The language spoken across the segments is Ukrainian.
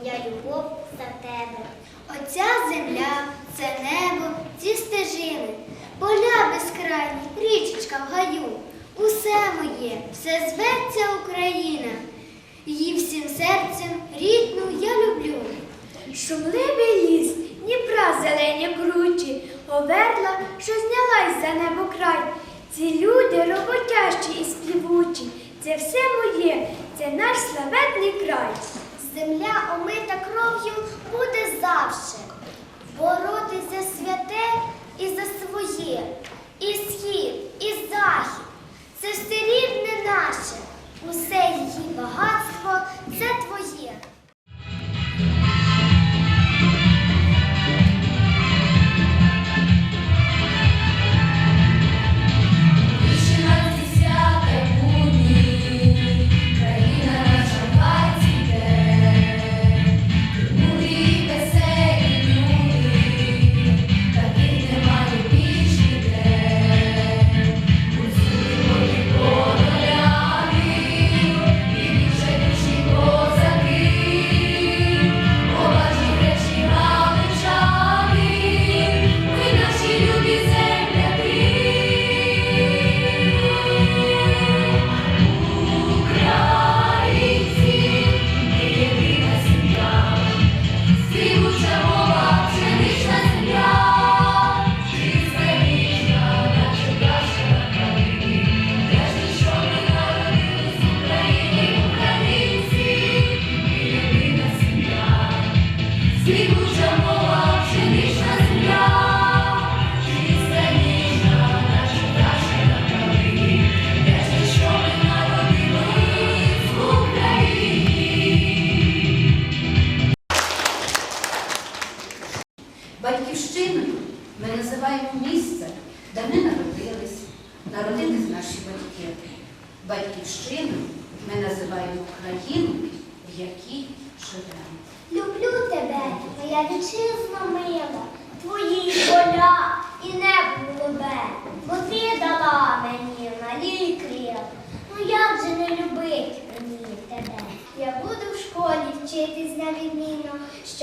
моя любов за тебе. Оця земля, це небо, ці стежини, поля безкрайні, річечка в гаю. Усе моє, все зветься Україна. Її всім серцем рідну я люблю. Шумливий ліс, Дніпра зелені кручі, оверла, що знялась за небо край. Ці люди роботящі і співучі, це все моє, це наш славетний край. Земля омита кров'ю буде завше. Боротись за святе і за своє. І схід, і захід. Це все рідне наше. Усе її багатство це твоє.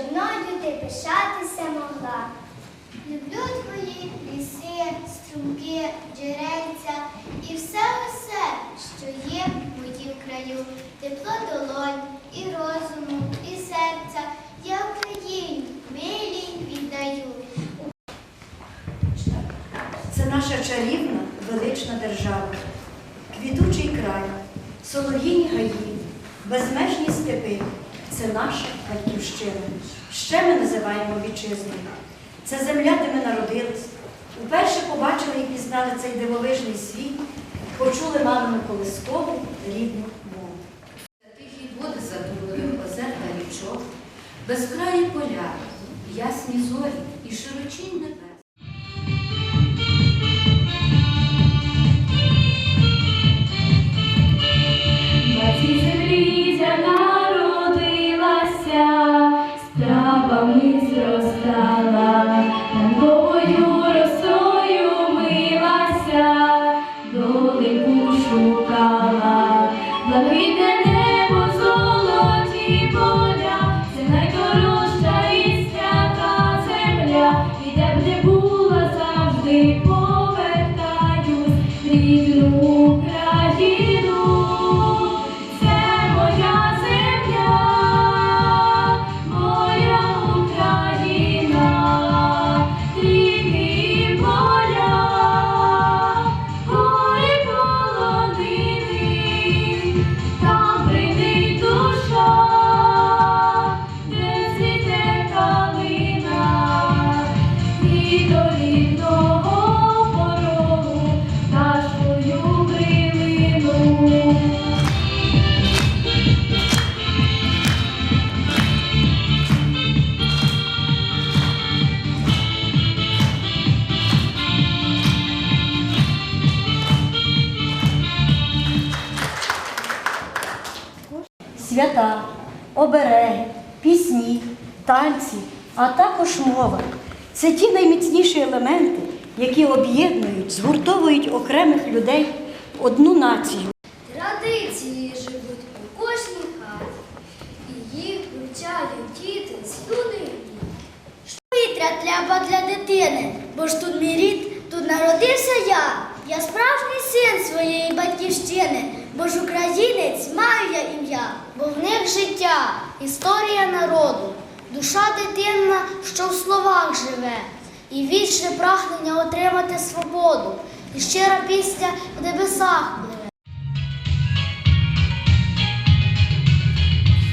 Щоб мною ти пишатися могла. Люблю твої ліси, струмки, джерельця і все-все, що є в моїм краю, тепло долонь і розуму, і серця. Я Україні милій віддаю. Це наша чарівна, велична держава, квітучий край, солов'їні гаї, безмежні степи. Це наша батьківщина. Ще ми називаємо вітчизною. Це земля, де ми народились. Уперше побачили і пізнали цей дивовижний світ, почули мамину колискову рідну мову. Тихі води задумливих озер та річок, безкраї поля, ясні зорі і широчінь небес. Свята, обереги, пісні, танці, а також мова. Це ті найміцніші елементи, які об'єднують, згуртовують окремих людей в одну націю. Традиції живуть у кожній хаті, і їх вивчають діти з юних днів. Треба для дитини, бо ж тут мій рід, тут народився я. Я справжній син своєї батьківщини, бо ж українець маю я ім'я, бо в них життя, історія народу, душа дитина, що в словах живе, і вічне прагнення отримати свободу, і щира пісня в небесах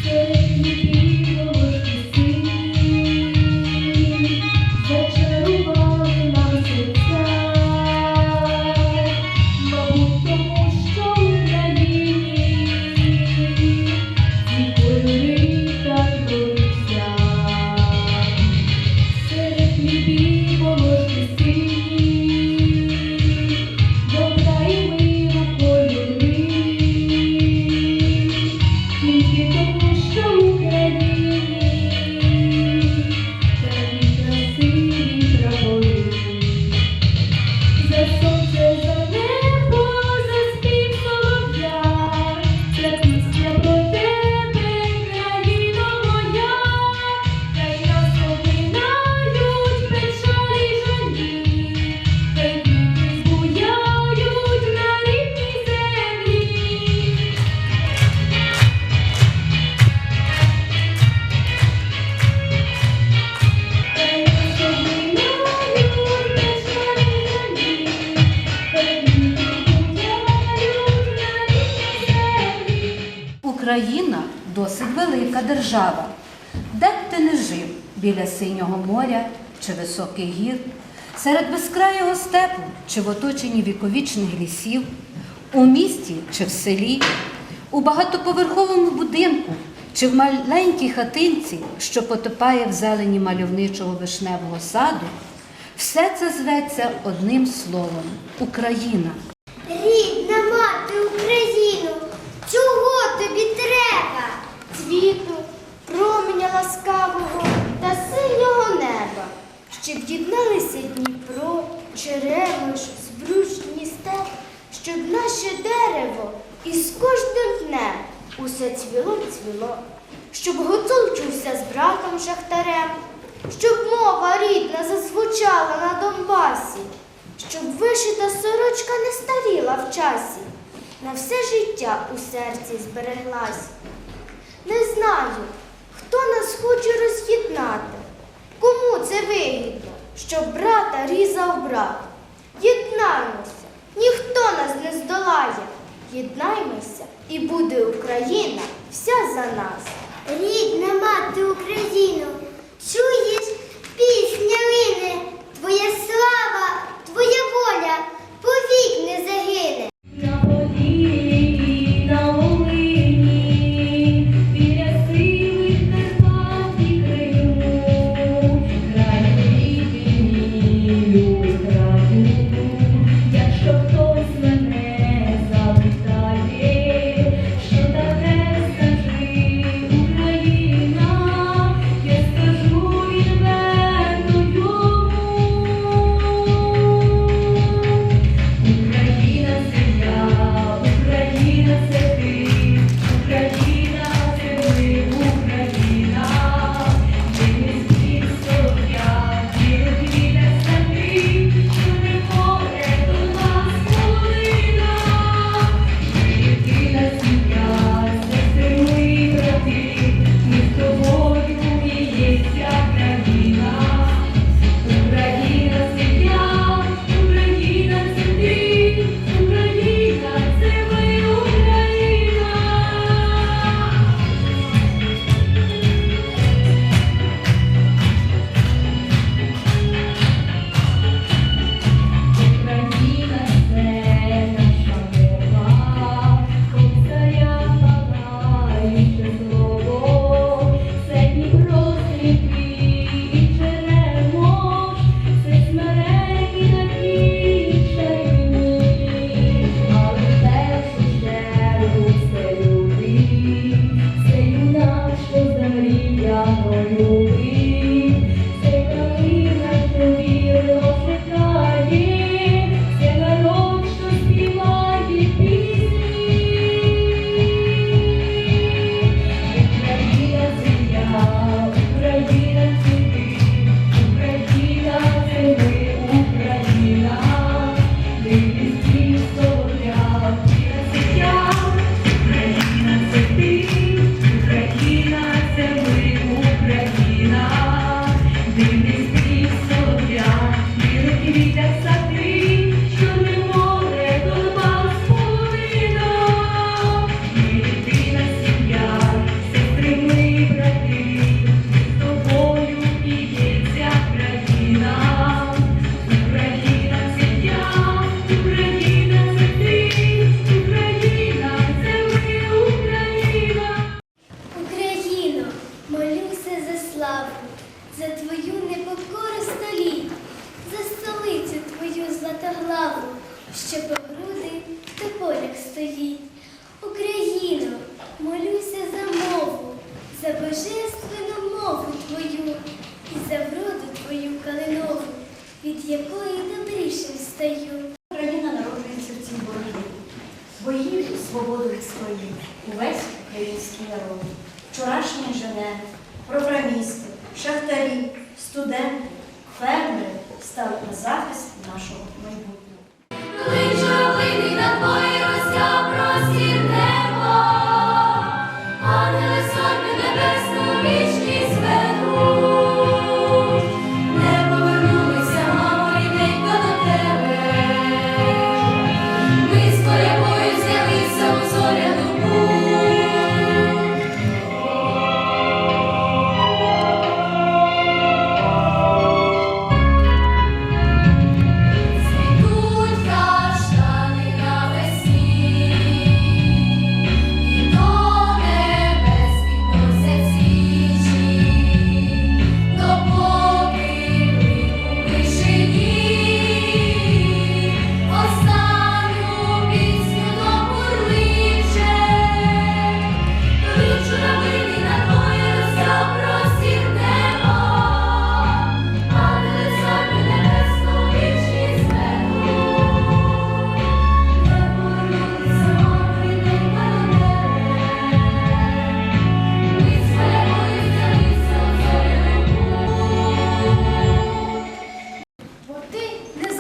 пливе. Досить велика держава. Де б ти не жив біля синього моря чи високих гір, серед безкрайого степу чи в оточенні віковічних лісів, у місті чи в селі, у багатоповерховому будинку чи в маленькій хатинці, що потопає в зелені мальовничого вишневого саду, все це зветься одним словом Україна. Рідна мати Україну, чого тобі треба? Цвіту, променя ласкавого та синього неба, щоб єдналися Дніпро, Черемош, збручні степ, щоб наше дерево із кожним днем усе цвіло цвіло, щоб гуцул чувся з братом шахтарем, щоб мова рідна зазвучала на Донбасі, щоб вишита сорочка не старіла в часі, на все життя у серці збереглась. Не знаю, хто нас хоче роз'єднати. Кому це вигідно, щоб брата різав брат? Єднаймося, ніхто нас не здолає. Єднаймося, і буде Україна вся за нас. Рідна мати Україну, чуєш, пісня лине, твоя слава, твоя воля повік не загине.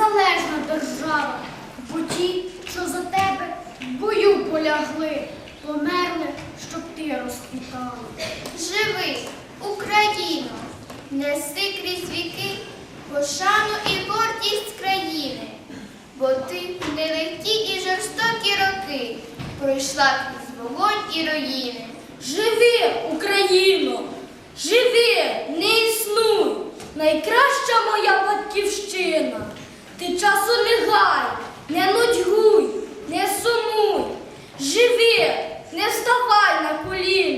незалежна держава, бо ті, що за тебе в бою полягли, померли, щоб ти розквітала. Живи, Україно, неси крізь віки, пошану і гордість країни, бо ти нелегкі і жорстокі роки пройшла крізь вогонь і руїни. Живи, Україно, живи, не існуй, найкраща моя батьківщина ти часу не гай, не нудьгуй, не сумуй, живи, не вставай на коліна.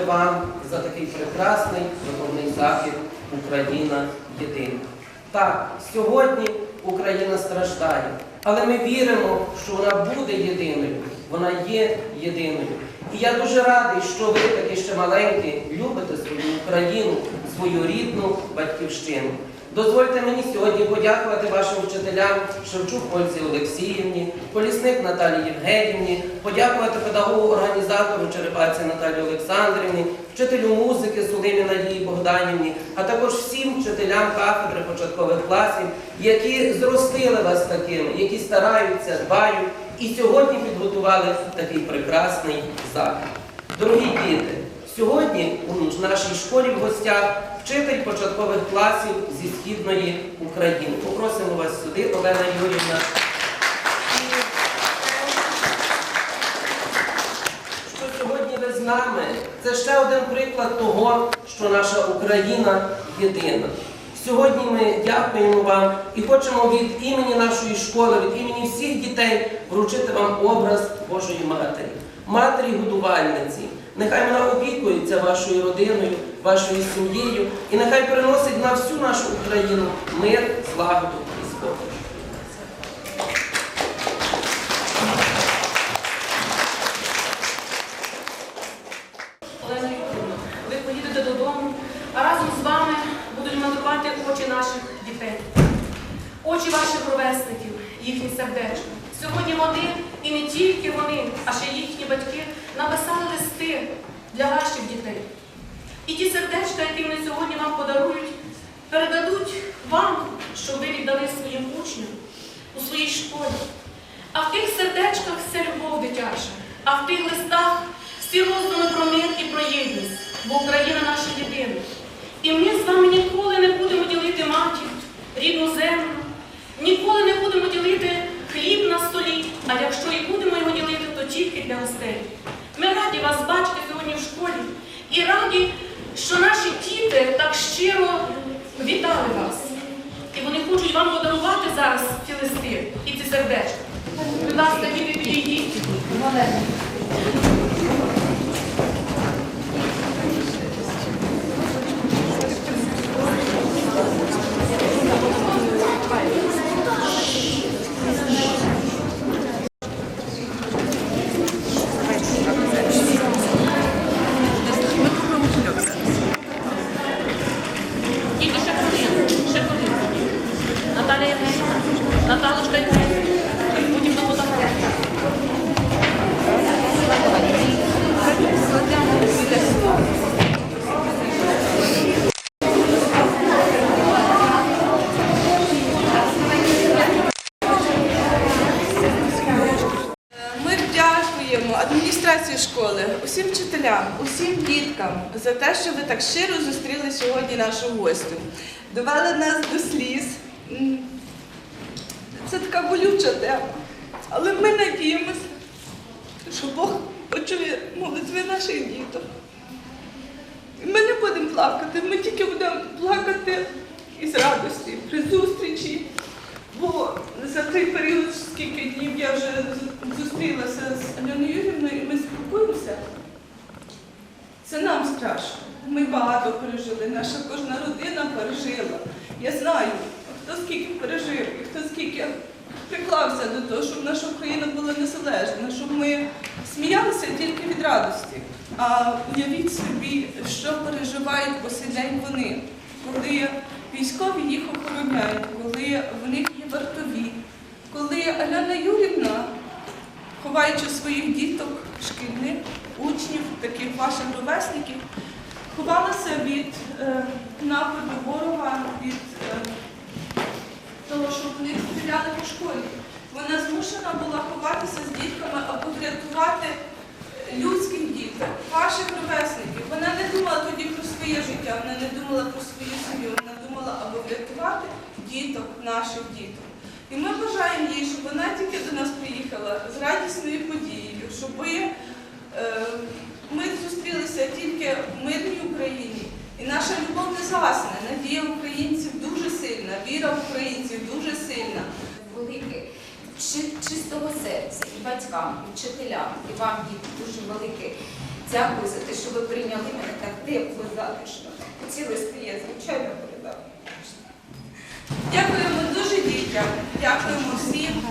Подякувати вам за такий прекрасний духовний захід Україна єдина. Так, сьогодні Україна страждає, але ми віримо, що вона буде єдиною, вона є єдиною. І я дуже радий, що ви такі ще маленькі, любите свою Україну, свою рідну батьківщину. Дозвольте мені сьогодні подякувати вашим вчителям Шевчук Ользі Олексіївні, Колісник Наталії Євгенівні, подякувати педагогу-організатору Черепаці Наталії Олександрівні, вчителю музики Сулимі Надії Богданівні, а також всім вчителям кафедри початкових класів, які зростили вас такими, які стараються, дбають і сьогодні підготували такий прекрасний захід. Дорогі діти, сьогодні у нашій школі в гостях вчитель початкових класів зі східної України. Попросимо вас сюди, Олена Юрівна. Що сьогодні ви з нами? Це ще один приклад того, що наша Україна єдина. Сьогодні ми дякуємо вам і хочемо від імені нашої школи, від імені всіх дітей вручити вам образ Божої Матері, матері годувальниці. Нехай вона опікується вашою родиною, вашою сім'єю, і нехай приносить на всю нашу Україну мир, злагоду і спокій. Олена Юрівна, ви поїдете додому, а разом з вами будуть малювати очі наших дітей, очі ваших ровесників, їхні сердечка. Сьогодні вони, і не тільки вони, а ще їхні батьки написали листи для ваших дітей. І ті сердечка, які вони сьогодні вам подарують, передадуть вам, щоб ви віддали своїм учням у своїй школі. А в тих сердечках це любов дитяча, а в тих листах всі роздуми про мир і про єдність, бо Україна наша єдина. І ми з вами ніколи не будемо ділити матір, рідну землю, ніколи не будемо ділити хліб на столі, а якщо і будемо його ділити, то тільки для гостей. Ми раді вас бачити сьогодні в школі і раді, що наші діти так щиро вітали вас. І вони хочуть вам подарувати зараз ці листи і ці сердечка. Будь ласка, діти, підійдіть. Thank ще хвилину, ще хвилину. діткам за те, що ви так щиро зустріли сьогодні нашу гостю. Довели нас до сліз. Це така болюча тема. Але ми надіємося, що Бог почує молитви наших діток. Ми не будемо плакати, ми тільки будемо плакати із радості при зустрічі. Бо за той період, скільки днів я вже зустрілася з Альоною Юрівною, і ми спілкуємося. Це нам страшно. Ми багато пережили, наша кожна родина пережила. Я знаю, хто скільки пережив, і хто скільки приклався до того, щоб наша Україна була незалежна, щоб ми сміялися тільки від радості. А уявіть собі, що переживають по сей день вони, коли військові їх охороняють, коли в них є вартові, коли Аляна Юрівна ховаючи своїх діток, шкільних учнів, таких ваших ровесників, ховалася від е, нападу ворога, від е, того, що в них стріляли по школі. Вона змушена була ховатися з дітками або врятувати людських діток, ваших ровесників. Вона не думала тоді про своє життя, вона не думала про свою сім'ю, вона думала або врятувати діток, наших діток. І ми бажаємо їй, щоб вона тільки до нас приїхала з радісною подією, щоб е, ми зустрілися тільки в мирній Україні. І наша любов не згасне. Надія українців дуже сильна, віра українців дуже сильна. велике чи- чистого серця і батькам, і вчителям, і вам, діти, дуже велике. Дякую за те, що ви прийняли мене так тепло, затишно. Хотіли я звичайно передати. Дякуємо дуже дітям, дякуємо всім.